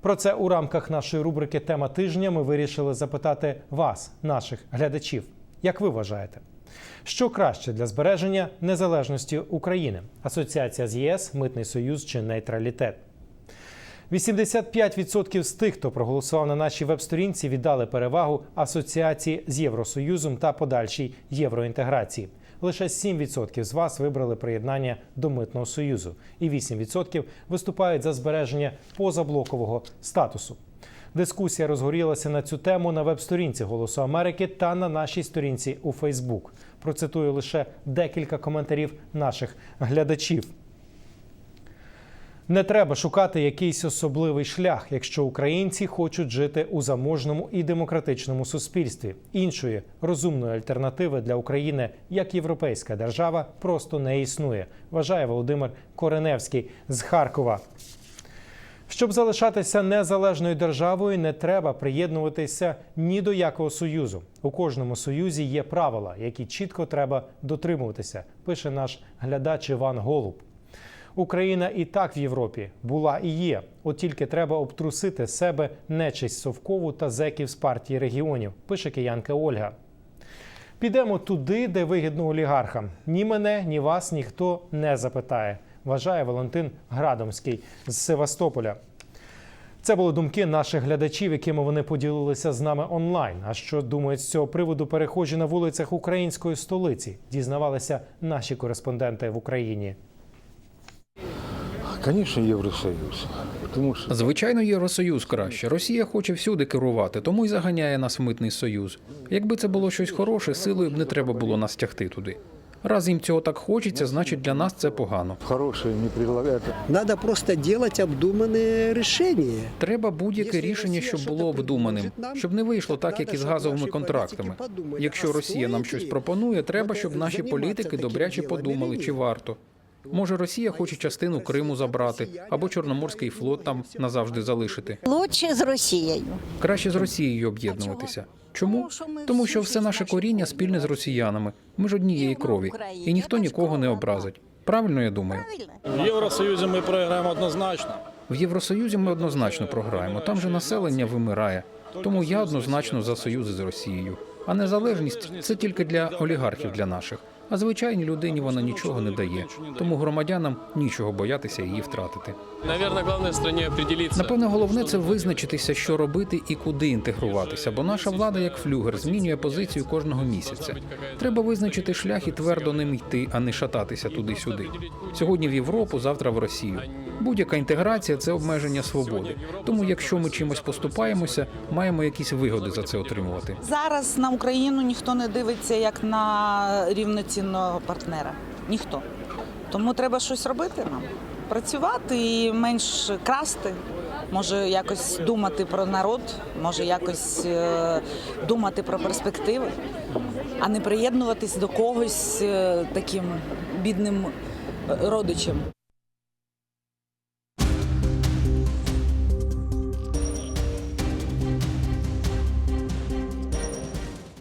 Про це у рамках нашої рубрики Тема тижня ми вирішили запитати вас, наших глядачів. Як ви вважаєте? Що краще для збереження незалежності України? Асоціація з ЄС, Митний Союз чи нейтралітет? 85% з тих, хто проголосував на нашій веб-сторінці, віддали перевагу асоціації з Євросоюзом та подальшій євроінтеграції. Лише 7% з вас вибрали приєднання до митного союзу, і 8% виступають за збереження позаблокового статусу. Дискусія розгорілася на цю тему на веб-сторінці Голосу Америки та на нашій сторінці у Фейсбук. Процитую лише декілька коментарів наших глядачів. Не треба шукати якийсь особливий шлях, якщо українці хочуть жити у заможному і демократичному суспільстві. Іншої розумної альтернативи для України як європейська держава просто не існує. Вважає Володимир Кореневський з Харкова. Щоб залишатися незалежною державою, не треба приєднуватися ні до якого союзу. У кожному союзі є правила, які чітко треба дотримуватися. Пише наш глядач Іван Голуб. Україна і так в Європі була і є. От тільки треба обтрусити себе нечисть совкову та зеків з партії регіонів. Пише киянка Ольга. Підемо туди, де вигідно олігархам. Ні мене, ні вас ніхто не запитає. Вважає Валентин Градомський з Севастополя. Це були думки наших глядачів, якими вони поділилися з нами онлайн. А що думають з цього приводу перехожі на вулицях української столиці? Дізнавалися наші кореспонденти в Україні. Конечно, Євросоюз. Тому що Звичайно, Євросоюз краще. Росія хоче всюди керувати, тому й заганяє нас в митний союз. Якби це було щось хороше, силою б не треба було нас тягти туди. Раз їм цього так хочеться, значить для нас це погано. хороше не предлагають. Надо просто делать обдуманные решения. Треба будь-яке рішення, щоб було обдуманим, щоб не вийшло так як із газовими контрактами. Якщо Росія нам щось пропонує, треба, щоб наші політики добряче подумали, чи варто. Може, Росія хоче частину Криму забрати або Чорноморський флот там назавжди залишити. Лучше з Росією. Краще з Росією об'єднуватися. Чому? Тому що все наше коріння спільне з росіянами. Ми ж однієї крові, і ніхто нікого не образить. Правильно я думаю. В Євросоюзі ми програємо однозначно. В Євросоюзі ми однозначно програємо. Там же населення вимирає. Тому я однозначно за союзи з Росією. А незалежність це тільки для олігархів для наших. А звичайній людині вона нічого не дає. Тому громадянам нічого боятися її втратити. Наверное, главное в стране определиться. Напевне, головне це визначитися, що робити і куди інтегруватися, бо наша влада, як флюгер, змінює позицію кожного місяця. Треба визначити шлях і твердо ним йти, а не шататися туди-сюди. Сьогодні в Європу, завтра в Росію. Будь-яка інтеграція це обмеження свободи. Тому, якщо ми чимось поступаємося, маємо якісь вигоди за це отримувати. Зараз на Україну ніхто не дивиться як на рівноцінного партнера. Ніхто. Тому треба щось робити нам. Працювати і менш красти. Може якось думати про народ, може якось е, думати про перспективи, а не приєднуватись до когось е, таким бідним е, родичем.